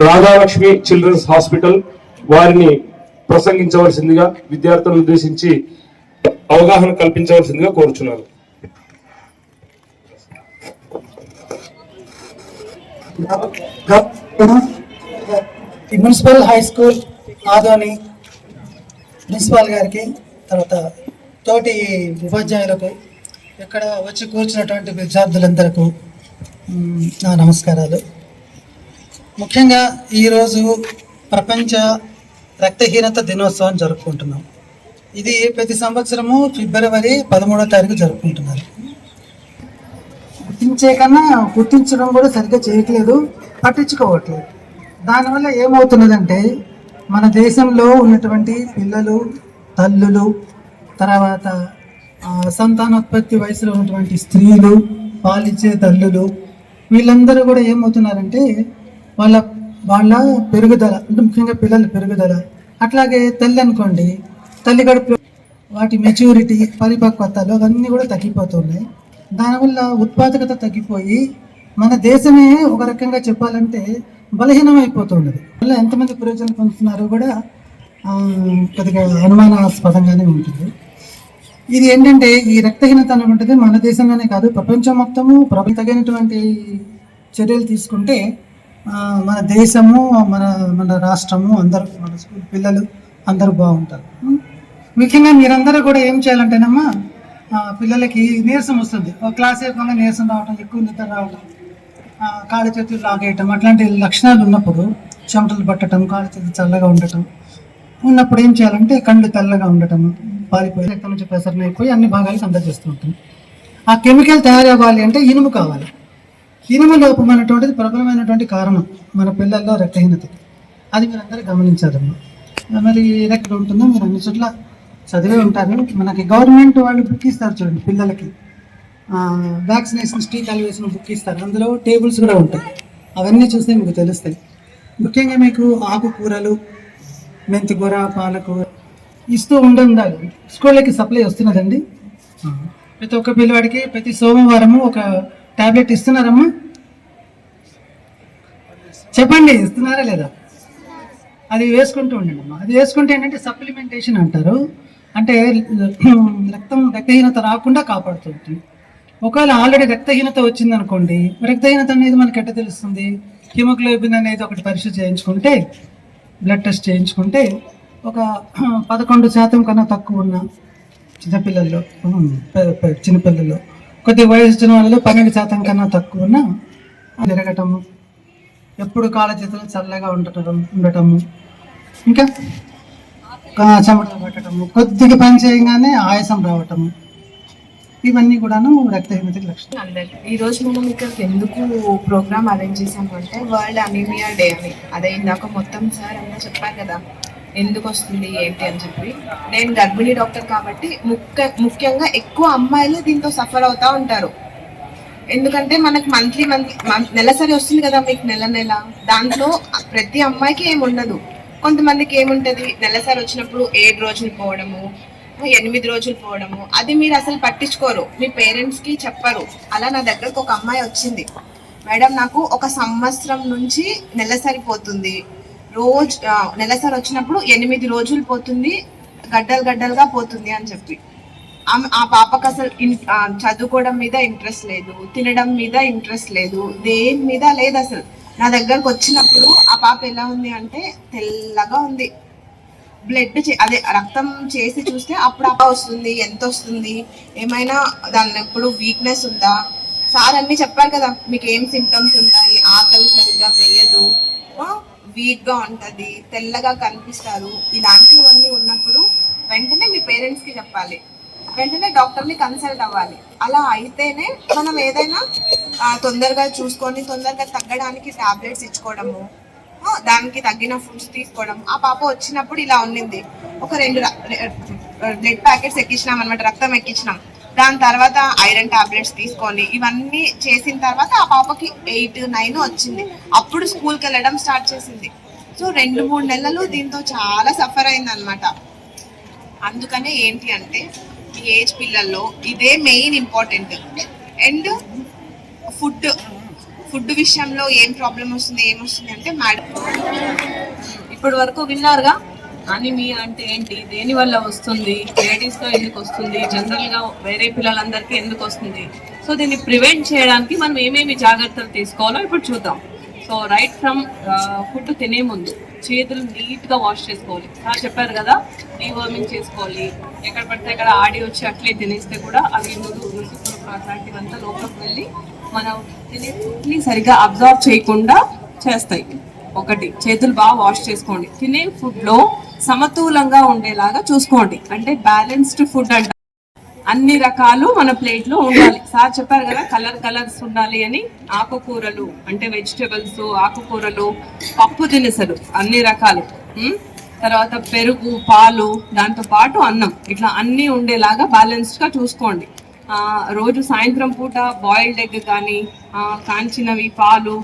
Radhalakshmi children's hospital వారిని ప్రసంగించవలసిందిగా విద్యార్థులను ఉద్దేశించి అవగాహన కల్పించవలసిందిగా కోరుచున్నారు ఈ municipal high school Adoni principal గారికి తర్వాత తోటి ఉపాధ్యాయులకు ఇక్కడ వచ్చి కూర్చున్నటువంటి విద్యార్థులందరకు నా నమస్కారాలు. ముఖ్యంగా ఈరోజు ప్రపంచ రక్తహీనత దినోత్సవం జరుపుకుంటున్నాం. ఇది ప్రతి సంవత్సరము ఫిబ్రవరి పదమూడో తారీఖు జరుపుకుంటున్నారు. గుర్తించే కన్నా గుర్తించడం కూడా సరిగ్గా చేయట్లేదు పట్టించుకోవట్లేదు. దానివల్ల ఏమవుతున్నదంటే మన దేశంలో ఉన్నటువంటి పిల్లలు తల్లులు తర్వాత సంతానోత్పత్తి వయసులో ఉన్నటువంటి స్త్రీలు పాలిచ్చే తల్లులు వీళ్ళందరూ కూడా ఏమవుతున్నారంటే వాళ్ళ వాళ్ళ పెరుగుదల అంటే ముఖ్యంగా పిల్లల పెరుగుదల. అట్లాగే తల్లి అనుకోండి తల్లి గడుపు వాటి మెచ్యూరిటీ పరిపక్వతలు అవన్నీ కూడా తగ్గిపోతున్నాయి. దానివల్ల ఉత్పాదకత తగ్గిపోయి మన దేశమే ఒక రకంగా చెప్పాలంటే బలహీనమైపోతున్నది. వల్ల ఎంతమంది ప్రయోజనం పొందుతున్నారో కూడా కొద్దిగా అనుమానాస్పదంగానే ఉంటుంది. ఇది ఏంటంటే ఈ రక్తహీనత అనేటువంటిది మన దేశంలోనే కాదు ప్రపంచం మొత్తము ప్రభు తగినటువంటి చర్యలు తీసుకుంటే మన దేశము మన మన రాష్ట్రము అందరూ మన స్కూల్ పిల్లలు అందరూ బాగుంటారు. ముఖ్యంగా మీరందరూ కూడా ఏం చేయాలంటేనమ్మా పిల్లలకి నీరసం వస్తుంది. ఒక క్లాస్ అయిపోగా నీరసం రావటం ఎక్కువ నిద్ర రావటం కాళ్ళ చేతులు లాగేయటం అట్లాంటి లక్షణాలు ఉన్నప్పుడు చెమటలు పట్టడం కాళ్ళ చేతులు చల్లగా ఉండటం ఉన్నప్పుడు ఏం చేయాలంటే కళ్ళు తెల్లగా ఉండటం పాలిపోయి రక్తం నుంచి ప్రసరణ అయిపోయి అన్ని భాగాలకు అందజేస్తూ ఉంటుంది ఆ కెమికల్ తయారవ్వాలి అంటే ఇనుము కావాలి. ఇనుము లోపం అనేటువంటిది ప్రబలమైనటువంటి కారణం మన పిల్లల్లో రక్తహీనత. అది మీరు గమనించారమ్మా గమనించాలమ్మా. మరి ఎక్కడ ఉంటుందో? మీరు అన్ని చోట్ల చదివే ఉంటారు. మనకి గవర్నమెంట్ వాళ్ళు బుక్ ఇస్తారు చూడండి పిల్లలకి. వ్యాక్సినేషన్ టీకాలు వేసిన బుక్ ఇస్తారు. అందులో టేబుల్స్ కూడా ఉంటాయి. అవన్నీ చూస్తే మీకు తెలుస్తాయి. ముఖ్యంగా మీకు ఆకుకూరలు మెంతికూర పాలకూర ఇస్తూ ఉండాలి స్కూళ్ళకి సప్లై వస్తున్నదండి. ప్రతి ఒక్క పిల్లవాడికి ప్రతి సోమవారము ఒక ట్యాబ్లెట్ ఇస్తున్నారమ్మా? చెప్పండి ఇస్తున్నారా లేదా? అది వేసుకుంటూ ఉండండి అమ్మా అది వేసుకుంటే ఏంటంటే సప్లిమెంటేషన్ అంటారు. అంటే రక్తం రక్తహీనత రాకుండా కాపాడుతుంది. ఒకవేళ ఆల్రెడీ రక్తహీనత వచ్చింది అనుకోండి రక్తహీనత అనేది మనకి ఎట్ట తెలుస్తుంది? హిమోగ్లోబిన్ అనేది ఒకటి పరీక్ష చేయించుకుంటే బ్లడ్ టెస్ట్ చేయించుకుంటే ఒక పదకొండు శాతం కన్నా తక్కువ ఉన్న చిన్నపిల్లల్లో చిన్నపిల్లల్లో కొద్ది వయసు వచ్చిన పన్నెండు శాతం కన్నా తక్కువ ఉన్న తిరగటము ఎప్పుడు కాళ్ళ చేతులు చల్లగా ఉండటం ఉండటము. ఇంకా? చెమటలు పట్టడము కొద్దిగా పని చేయగానే ఆయాసం రావటము. ఇవన్నీ కూడాను రక్తహీనతకి లక్షణం. అందరికీ ఈరోజు మనం ఇక్కడికి ఎందుకు ప్రోగ్రామ్ అరేంజ్ చేసాము అంటే వరల్డ్ అనీమియా డే అని. అదే ఇందాక మొత్తం సార్ అన్న చెప్పారు కదా. ఎందుకు వస్తుంది ఏంటి అని చెప్పి. నేను గర్భిణీ డాక్టర్ కాబట్టి ముఖ్య ముఖ్యంగా ఎక్కువ అమ్మాయిలు దీంతో సఫర్ అవుతా ఉంటారు. ఎందుకంటే మనకి మంత్లీ మంత్లీ నెలసరి వస్తుంది కదా మీకు నెల నెల. దాంట్లో ప్రతి అమ్మాయికి ఏమి ఉండదు. కొంతమందికి ఏముంటది? నెలసరి వచ్చినప్పుడు ఏడు రోజులు పోవడము ఎనిమిది రోజులు పోవడము. అది మీరు అసలు పట్టించుకోరు. మీ పేరెంట్స్కి చెప్పరు. అలా నా దగ్గరకు ఒక అమ్మాయి వచ్చింది. మేడం నాకు ఒక సంవత్సరం నుంచి నెలసరి పోతుంది. రోజు నెలసారి వచ్చినప్పుడు ఎనిమిది రోజులు పోతుంది గడ్డలు గడ్డలుగా పోతుంది అని చెప్పి. ఆమె- ఆ పాపకు అసలు చదువుకోవడం మీద ఇంట్రెస్ట్ లేదు తినడం మీద ఇంట్రెస్ట్ లేదు దేని మీద లేదు అసలు. నా దగ్గరకు వచ్చినప్పుడు ఆ పాప ఎలా ఉంది అంటే తెల్లగా ఉంది. బ్లడ్ అదే రక్తం చేసి చూస్తే అప్పుడు అప్ప వస్తుంది ఎంత వస్తుంది ఏమైనా దాని ఎప్పుడు వీక్నెస్ ఉందా? సార్ అన్ని చెప్పారు కదా మీకు ఏం సింటమ్స్ ఉన్నాయి వీక్గా ఉంటది తెల్లగా కనిపిస్తారు ఇలాంటివన్నీ ఉన్నప్పుడు వెంటనే మీ పేరెంట్స్కి చెప్పాలి. వెంటనే డాక్టర్ని కన్సల్ట్ అవ్వాలి. అలా అయితేనే మనం ఏదైనా తొందరగా చూసుకొని తొందరగా తగ్గడానికి టాబ్లెట్స్ ఇచ్చుకోవడము దానికి తగ్గిన ఫుడ్స్ తీసుకోవడం ఆ పాప వచ్చినప్పుడు ఇలా ఉండింది ఒక రెండు బ్లడ్ ప్యాకెట్స్ ఎక్కించినాం అనమాట రక్తం ఎక్కించినాం. దాని తర్వాత ఐరన్ టాబ్లెట్స్ తీసుకొని ఇవన్నీ చేసిన తర్వాత ఆ పాపకి ఎయిట్ నైన్ వచ్చింది. అప్పుడు స్కూల్కి వెళ్ళడం స్టార్ట్ చేసింది. సో రెండు మూడు నెలలు దీంతో చాలా సఫర్ అయింది అనమాట అందుకనే ఏంటి అంటే ఈ ఏజ్ పిల్లల్లో ఇదే main important. And food food విషయంలో ఏం ప్రాబ్లం వస్తుంది ఏం వస్తుంది అంటే మేడం ఇప్పటి వరకు విన్నారుగా? అనిమియా అంటే ఏంటి? దేని వల్ల వస్తుంది? లేడీస్లో ఎందుకు వస్తుంది? జనరల్గా వేరే పిల్లలందరికీ ఎందుకు వస్తుంది? సో దీన్ని ప్రివెంట్ చేయడానికి మనం ఏమేమి జాగ్రత్తలు తీసుకోవాలో ఇప్పుడు చూద్దాం. సో రైట్ ఫ్రమ్ ఫుడ్ తినే ముందు చేతులు నీట్గా వాష్ చేసుకోవాలి. అలా చెప్పారు కదా డీవర్మింగ్ చేసుకోవాలి. ఎక్కడ పడితే అక్కడ ఆడి వచ్చి అట్లే తినేస్తే కూడా అవి ముందు రుసుకులు అట్లాంటివంతా లోపలికి వెళ్ళి మనం తినే ఫుడ్ని సరిగా అబ్జర్వ్ చేయకుండా చేస్తాయి. ఒకటి చేతులు బాగా వాష్ చేసుకోండి. తినే ఫుడ్లో సమతూలంగా ఉండేలాగా చూసుకోండి. అంటే బ్యాలెన్స్డ్ ఫుడ్ అంట అన్ని రకాలు మన ప్లేట్లో ఉండాలి. సార్ చెప్పారు కదా కలర్ కలర్స్ ఉండాలి అని ఆకుకూరలు అంటే వెజిటేబుల్స్ ఆకుకూరలు పప్పు దినుసులు అన్ని రకాలు. తర్వాత పెరుగు పాలు దాంతో పాటు అన్నం. ఇట్లా అన్ని ఉండేలాగా బ్యాలెన్స్డ్గా చూసుకోండి. రోజు సాయంత్రం పూట బాయిల్డ్ ఎగ్ కానీ కాంచినవి పాలు